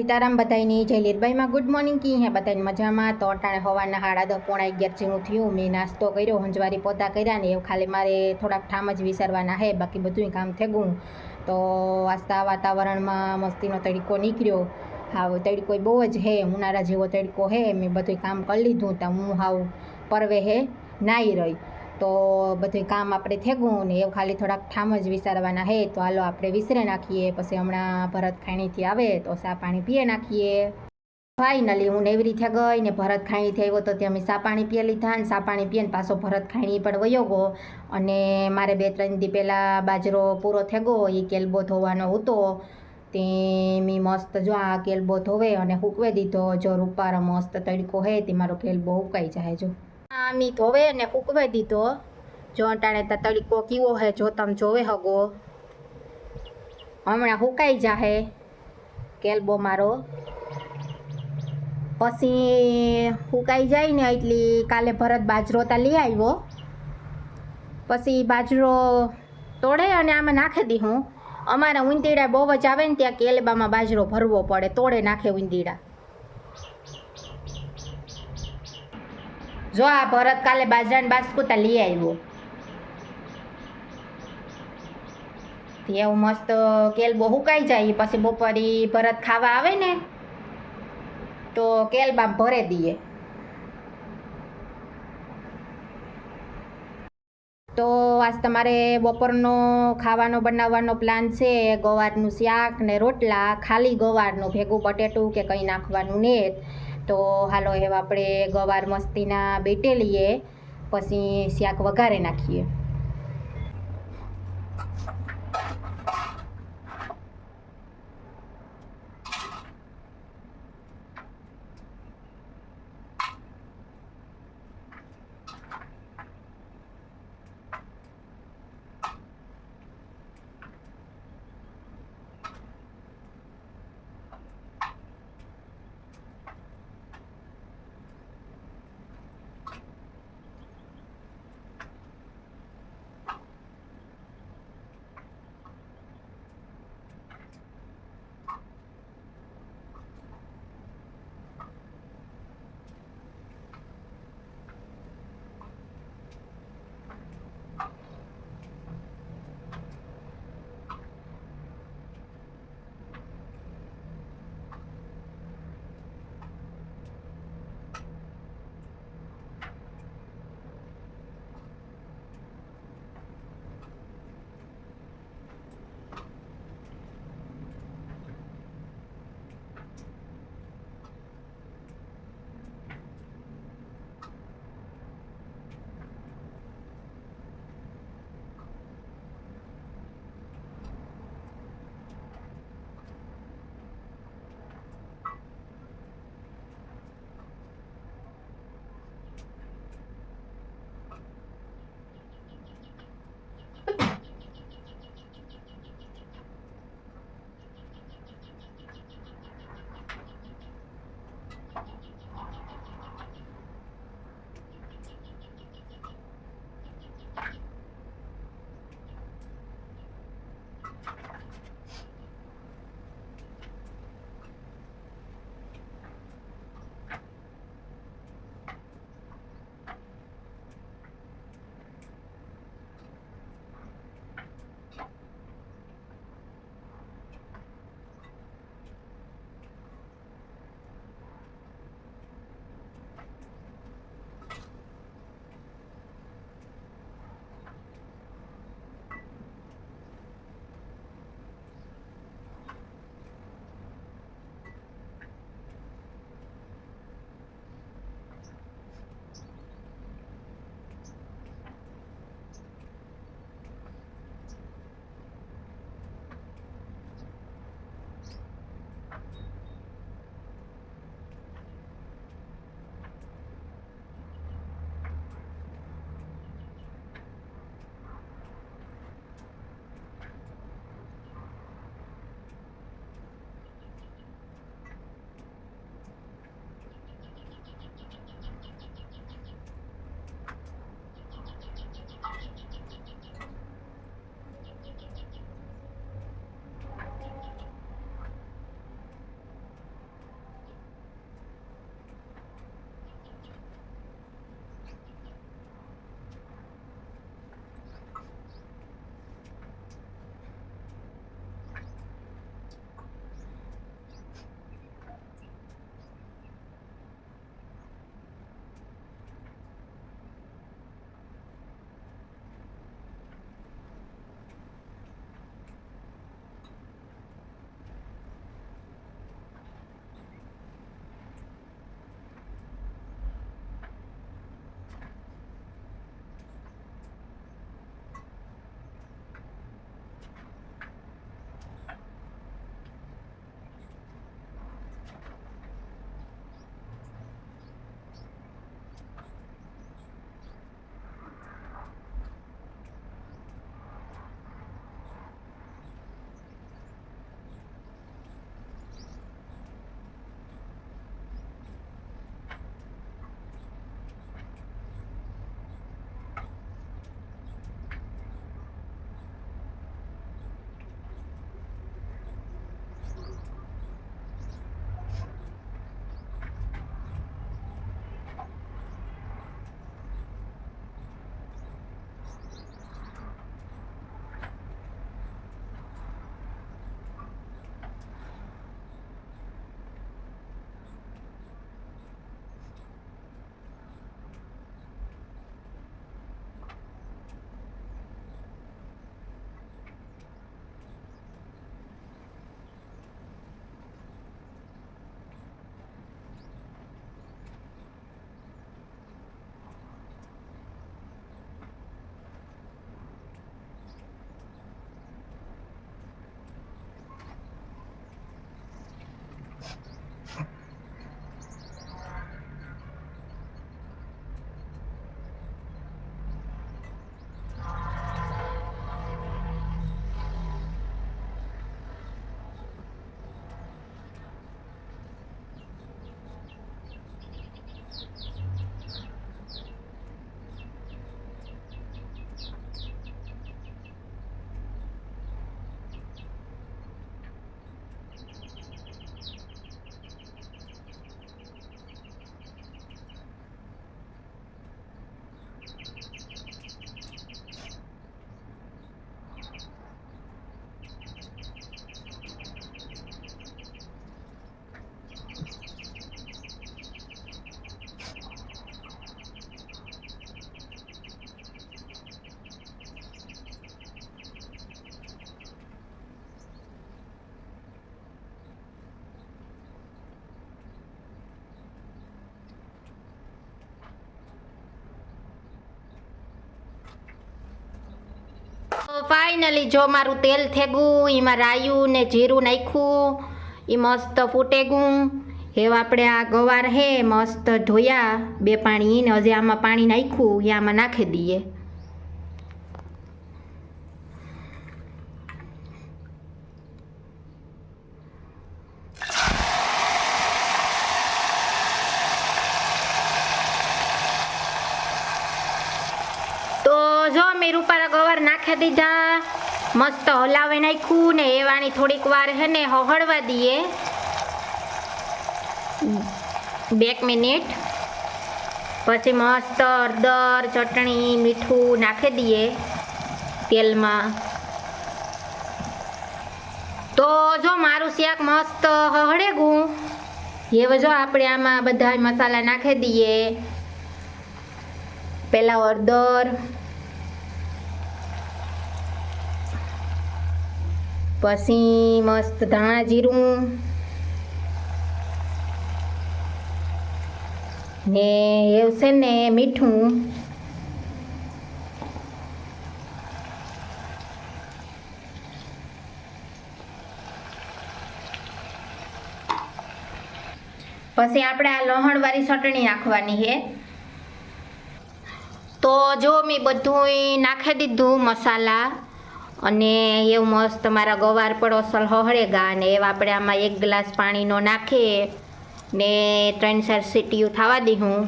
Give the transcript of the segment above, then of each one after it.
સીતારામ બધાની જય લીરબાઈમાં good morning, કી હે બધાની મજામાં? તો અટાણે હવાના હાડા દસ પોણા અગિયાર જેવું થયું. મેં નાસ્તો કર્યો, હંજવારી પોતા કર્યા ને એવું ખાલી મારે થોડાક ઠામ જ વિસરવાના હે, બાકી બધું કામ થેગું. તો આસ્તા વાતાવરણમાં મસ્તીનો તડકો નીકળ્યો. હાવ તડકો બહુ જ હે, ઉનાળા જેવો તડકો હે. મેં બધું કામ કરી લીધું, તો હું હાવ પરવે હે, નાઈ રહી. તો બધું કામ આપણે થેગું ને એવું ખાલી થોડાક ઠામ જ વિચારવાના હે, તો હાલો આપણે વિસરે નાખીએ, પછી હમણાં ભરત ખાણીથી આવે, તો સા પાણી પીએ નાખીએ. ફાઇનલી હું નેવરી થયા ગઈ ને ભરત ખાણી આવ્યો તો ત્યાં મેં સા પાણી પીએ લીધા ને સા પાણી પીએ ને પાછો ભરત ખાણી પણ વયો ગયો. અને મારે બે ત્રણ દી પહેલાં બાજરો પૂરો થઈ ગયો એ કેલબો ધોવાનો હતો. તે મેં મસ્ત જો આ કેલબો ધોવે અને હુકવે દીધો, જો રૂપારો મસ્ત તડકો હે તે મારો કેલબો હુકાઈ જાય જો. આ મી ધોવે અને હૂકવે દીધો. જો અટાણે તો કીવો કેવો હે, જો તમે જોવે હગો. હમણાં હુકાઈ જાહે કેલબો મારો. પછી હુકાઈ જાય ને એટલી કાલે ભરત બાજરો તા લઈ આવ્યો. પછી બાજરો તોડે અને આમાં નાખી દી હું. અમારા ઉંદીડા બહુ જ આવે ને ત્યાં કેલબામાં બાજરો ભરવો પડે, તોડે નાખે ઉંદીડા જો આ ભરત કાલે બાજરાને બાસ્કુતા લઈ આવ્યો. એવું મસ્ત કેલબો હુકાઈ જાય, પછી બપોરી ભરત ખાવા આવે ને, તો કેલબામ ભરે દઈએ તો આજ તમારે બપોરનો ખાવાનો બનાવવાનો પ્લાન છે, ગવારનું શાક ને રોટલા, ખાલી ગવારનું ભેગું બટેટું કે કંઈ નાખવાનું ને તો હાલો હવે આપણે ગવાર મસ્તીના બેટે લઈએ પછી શાક વઘારે નાખીએ. ફાઇનલી જો મારું તેલ થેગું, એમાં રાયું ને જીરું નાખ્યું, એ મસ્ત ફૂટેગું. હવે આપણે આ ગવાર હે, મસ્ત ધોયા, બે પાણી ને હજી આમાં પાણી નાખ્યું, એ આમાં નાખી દઈએ. તો જો મેં રૂપારા ગવાર નાખી દીધા મસ્ત હલાવી નાખ્યું ને એવાની થોડીક વાર હે ને હળવા દઈએ. બેક મિનિટ. પછી મસ્ત હળદર, ચટણી, મીઠું નાખી દઈએ તેલમાં. તો જો મારું શાક મસ્ત હળેગું હવે જો આપણે આમાં બધા મસાલા નાખી દઈએ. પહેલાં હળદર પછી મસ્ત ધાણા જીરું ને એવું છે ને મીઠું. પછી આપણે આ લોહણવાળી ચટણી નાખવાની છે. તો જો મેં બધું નાખી દીધું મસાલા. અને એવું મસ્ત મારા ગવાર પર અસલ હળેગા અને એવા આપણે આમાં એક ગ્લાસ પાણીનો નાખીએ ને ત્રણ ચાર સીટીયું થવા દીધું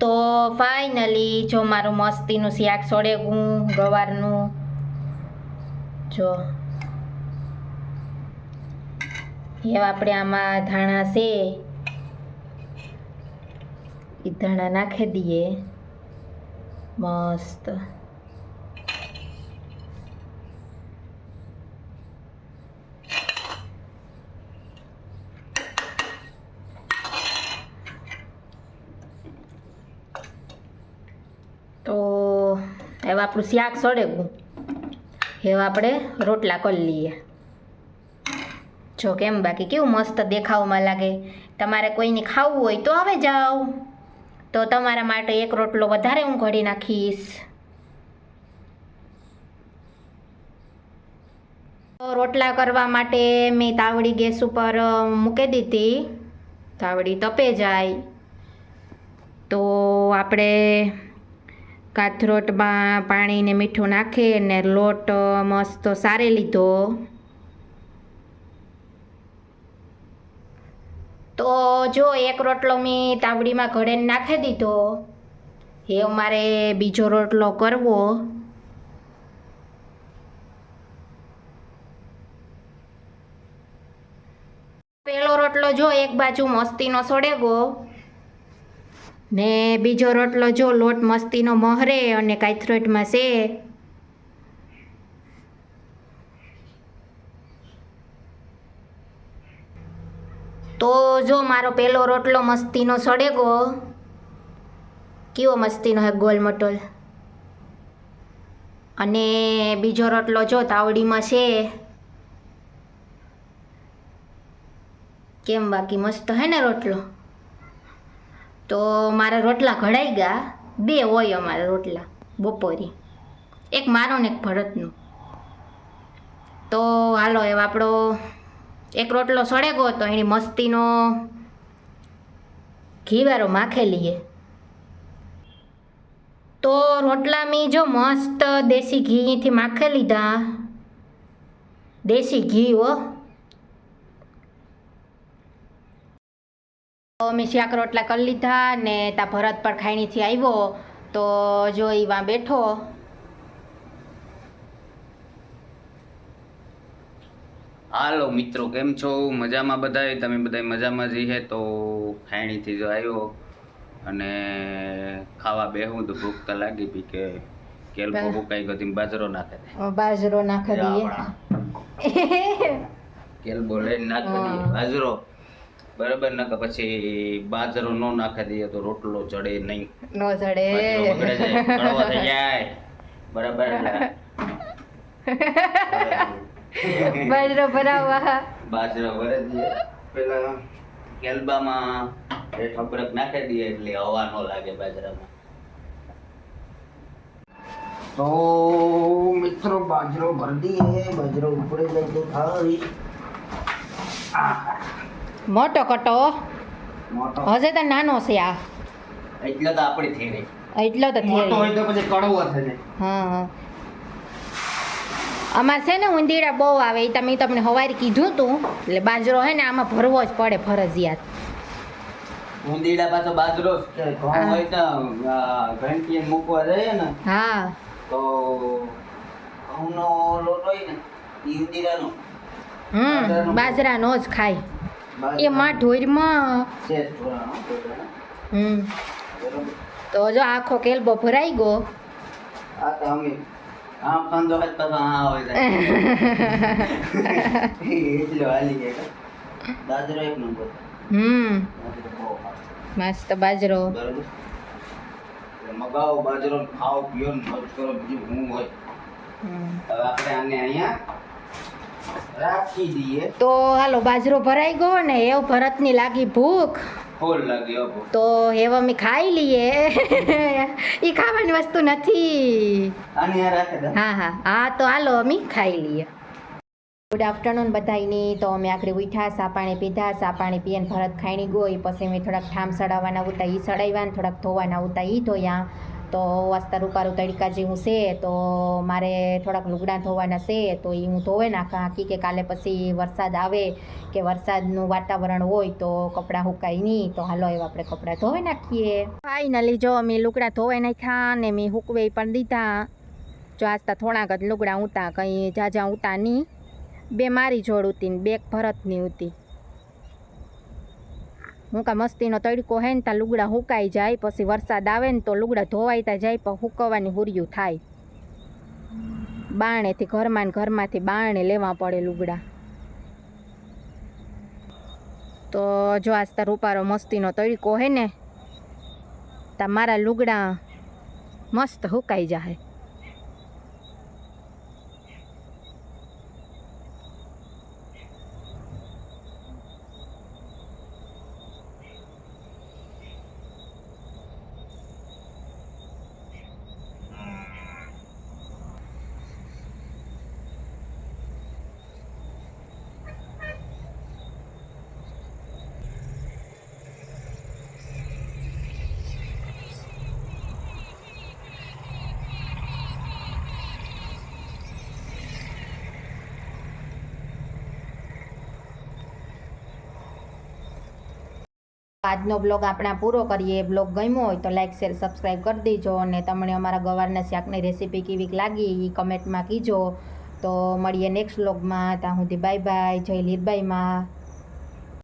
તો ફાઇનલી જો મારું મસ્તીનું શાક સોડેગું, ગવારનું, જો. એવા આપણે આમાં ધાણા છે. એ ધાણા નાખી દઈએ મસ્ત તો હવે આપણું શાક સળેગું હવે આપણે રોટલા કરી લઈએ જો કેમ બાકી કેવું મસ્ત દેખાવમાં લાગે તમારે કોઈને ખાવું હોય તો હવે જાઓ તો તમારા માટે એક રોટલો વધારે હું ઘડી નાખીશ. તો રોટલા કરવા માટે મેં તાવડી ગેસ ઉપર મૂકી દીધી. તાવડી તપે જાય. તો આપણે કાથરોટમાં પાણીને મીઠું નાખી અને લોટ મસ્ત સારી લીધો. તો જો એક રોટલો મેં તાવડીમાં ઘડેને નાખી દીધો, એ મારે બીજો રોટલો કરવો. પેલો રોટલો જો એક બાજુ મસ્તીનો સડેગો, ને બીજો રોટલો જો લોટ મસ્તીનો મહરે અને કાથરોટમાં છે તો જો મારો પેલો રોટલો મસ્તીનો સડેગો કેવો મસ્તીનો હે ગોલ મટોલ? અને બીજો રોટલો જો તાવડીમાં છે, કેમ બાકી મસ્ત હે ને રોટલો? તો મારા રોટલા ઘડાઈ ગયા, બે હોય અમારા રોટલા બપોરી. એક મારો ને એક ભરતનું. તો હાલો એવો આપણો એક રોટલો સળેગો તો એની મસ્તીનો ઘીવારો માખે લઈએ તો રોટલા મેં જો મસ્ત દેશી ઘીથી માખે લીધા. દેશી ઘી હો. તો મેં શાક રોટલા કરી લીધા ને તા ભરત પર ખાઈણીથી આવ્યો. તો જો એ વાં બેઠો. હાલો મિત્રો કેમ છો? મજામાં બધાય? તમે બધાય મજામાં જઈએ તો ખાયણીથી જો આવ્યો અને ખાવા બેહું તો ભૂખ તો લાગી પી કે કેલ બરાબર. ભૂકાઈ ગયો તેમ બાજરો નાખે દે. બાજરો નાખે દઈએ. કેલબો લઈને નાખી દઈએ. બાજરો. બરાબર નકર પછી બાજરો નો નાખે દઈએ તો રોટલો ચડે નહીં. નો ચડે કડવો થઈ જાય. બરાબર. બાજરો ભરાવવા બાજરો ભરે દઈએ પેલા કેલબામાં એ ઠબરક નાખી દઈએ એટલે હવા ન લાગે બાજરામાં. તો મિત્રો બાજરો ભરી દઈએ. બાજરો ઉપડે જાય તો ખાઈ મોટો કટો. મોટો. હજે તો નાનો છે આ. એટલે તો આપણી થેરી એટલો તો મોટો હોય તો પછી કડવો થશે હા હા. અમારે છે ને ઉંદીડા બહુ આવે એ તમે તમને હવારે કીધું તું એટલે બાજરો હે ને આમાં ભરવો જ પડે ફરજિયાત. ઉંદીડા પાછો બાજરો ઘઉં હોય તો ઘંટી મૂકવા જઈએ ને હા. તો ઘઉંનો લોટ હોય ને ઈ ઉંદીડાનો હમ બાજરાનો જ ખાય. એ ઢોરમાં. થોડાનો, થોડાનો. હમ. તો જો આખો કેલબો ભરાઈ ગયો. આ તો અમે આમ હોય તો પાછો આ હોય જાય. એટલો હાલી કા. બાજરો એક નંબર હમ. મસ્ત બાજરો બરોબર મગાવો બાજરો ખાઓ પીઓ ને મોજ કરો બીજું શું હોય. હવે આપણે આને અહીંયા રાખી દઈએ તો હાલો બાજરો ભરાઈ ગયો ને એવ ભરતની લાગી ભૂખ હો. તો હવે અમે ખાઈ લઈએ. એ ખાવાની વસ્તુ નથી. હા હા. હા તો હાલો અમે ખાઈ લઈએ. ગુડ આફ્ટરનૂન બધાયની. તો અમે આખરે ઉઠ્યા સા પાણી પીધા સા પાણી પીને ભરત ખાઈની ગોઈ પછી મેં થોડાક ઠામ સડાવવાના ઉતા એ સડાવ્યા ને થોડાક ધોવાના ઉતા એ ધોયા. તો વાસ્તા રૂપારું તડકા જેવું છે, તો મારે થોડાક લુગડા ધોવાના છે, તો એ હું ધોવે નાખા. કી કે કાલે પછી વરસાદ આવે કે વરસાદનું વાતાવરણ હોય તો કપડાં હુકાય નહીં, તો હાલો એવા આપણે કપડાં ધોવાઈ નાખીએ. ફાઇનલી જો મેં લુગડા ધોવાઈ નાખ્યા ને મેં હુકવે પણ દીધા. જો આજતા થોડાક જ લુગડા ઉતા કંઈ જાજા ઉતા નહીં. બે મારી જોડ ઉતી ને બે ભરતની ઉતી. હું કા મસ્તીનો તડકો હે ને ત્યાં લુગડા હુકાઈ જાય, પછી વરસાદ આવે ને તો લુગડા ધોવાઈતા જાય, પણ હુકવાની હુર્યું થાય. બાણેથી ઘરમાં ને ઘરમાંથી બાણે લેવા પડે લુગડા. તો જો આજતા રૂપારો મસ્તીનો તડકો હે ને, તા મારા લુગડા મસ્ત હુકાઈ જાય આજનો બ્લોગ આપણે પૂરો કરીએ. બ્લોગ ગમ્યો હોય તો લાઈક શેર સબસ્ક્રાઈબ કરી દેજો અને તમને અમારા ગવારના શાકની રેસીપી કેવી લાગી એ કમેન્ટમાં કીજો. તો મળીએ નેક્સ્ટ બ્લોગમાં ત્યાં સુધી બાય બાય જય લીરબાઈમાં.